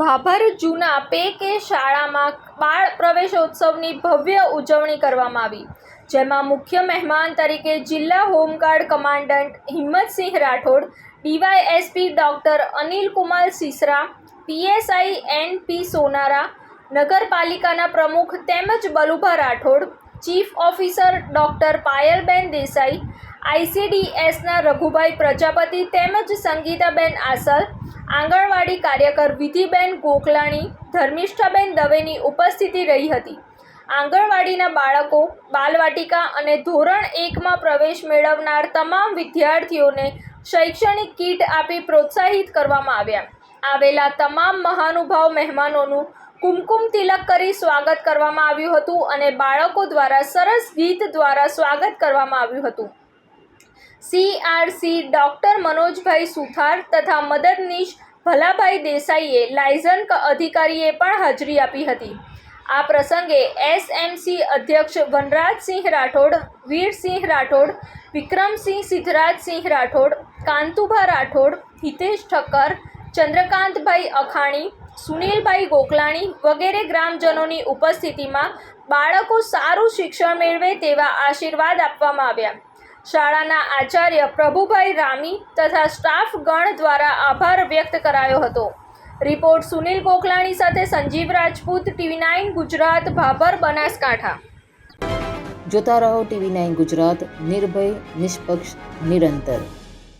ભાભર જૂના પે કે શાળામાં બાળ પ્રવેશોત્સવની ભવ્ય ઉજવણી કરવામાં આવી, જેમાં મુખ્ય મહેમાન તરીકે જિલ્લા home guard commandant Himmatsinh Rathod, DYSP doctor Anilkumar Sisara, PSI N P Sonara, નગરપાલિકાના પ્રમુખ તેમજ Balubha Rathod, chief officer doctor Payalben Desai, આઈસીડીએસના Raghubhai Prajapati તેમજ સંગીતાબેન આસલ આંગણવાડી કાર્યકર વિધિબેન ગોખલાણી, ધર્મિષ્ઠાબેન દવેની ઉપસ્થિતિ રહી હતી. આંગણવાડીના બાળકો, બાલવાટિકા અને ધોરણ એકમાં પ્રવેશ મેળવનાર તમામ વિદ્યાર્થીઓને શૈક્ષણિક કીટ આપી પ્રોત્સાહિત કરવામાં આવ્યા. આવેલા તમામ મહાનુભાવ મહેમાનોનું કુમકુમ તિલક કરી સ્વાગત કરવામાં આવ્યું હતું અને બાળકો દ્વારા સરસ ગીત દ્વારા સ્વાગત કરવામાં આવ્યું હતું. સીઆરસી ડૉક્ટર મનોજભાઈ સુથાર તથા મદદનીશ ભલાભાઈ દેસાઈએ લાયઝન અધિકારીએ પણ હાજરી આપી હતી. આ પ્રસંગે એસએમસી અધ્યક્ષ વનરાજસિંહ રાઠોડ, વીરસિંહ રાઠોડ, વિક્રમસિંહ સિદ્ધરાજસિંહ રાઠોડ, કાંતુભા રાઠોડ, હિતેશ ઠક્કર, ચંદ્રકાંતભાઈ અખાણી, સુનિલભાઈ ગોકલાણી વગેરે ગ્રામજનોની ઉપસ્થિતિમાં બાળકો સારું શિક્ષણ મેળવે તેવા આશીર્વાદ આપવામાં આવ્યા. શાળાના આચાર્ય પ્રભુભાઈ રામી તથા સ્ટાફ ગણ દ્વારા આભાર વ્યક્ત કરાયો હતો. રિપોર્ટ સુનિલ ગોખલાણી સાથે સંજીવ રાજપૂત, ટીવી નાઇન ગુજરાત, ભાભર, બનાસકાંઠા. જોતા રહો ટીવી નાઇન ગુજરાત, નિર્ભય, નિષ્પક્ષ, નિરંતર.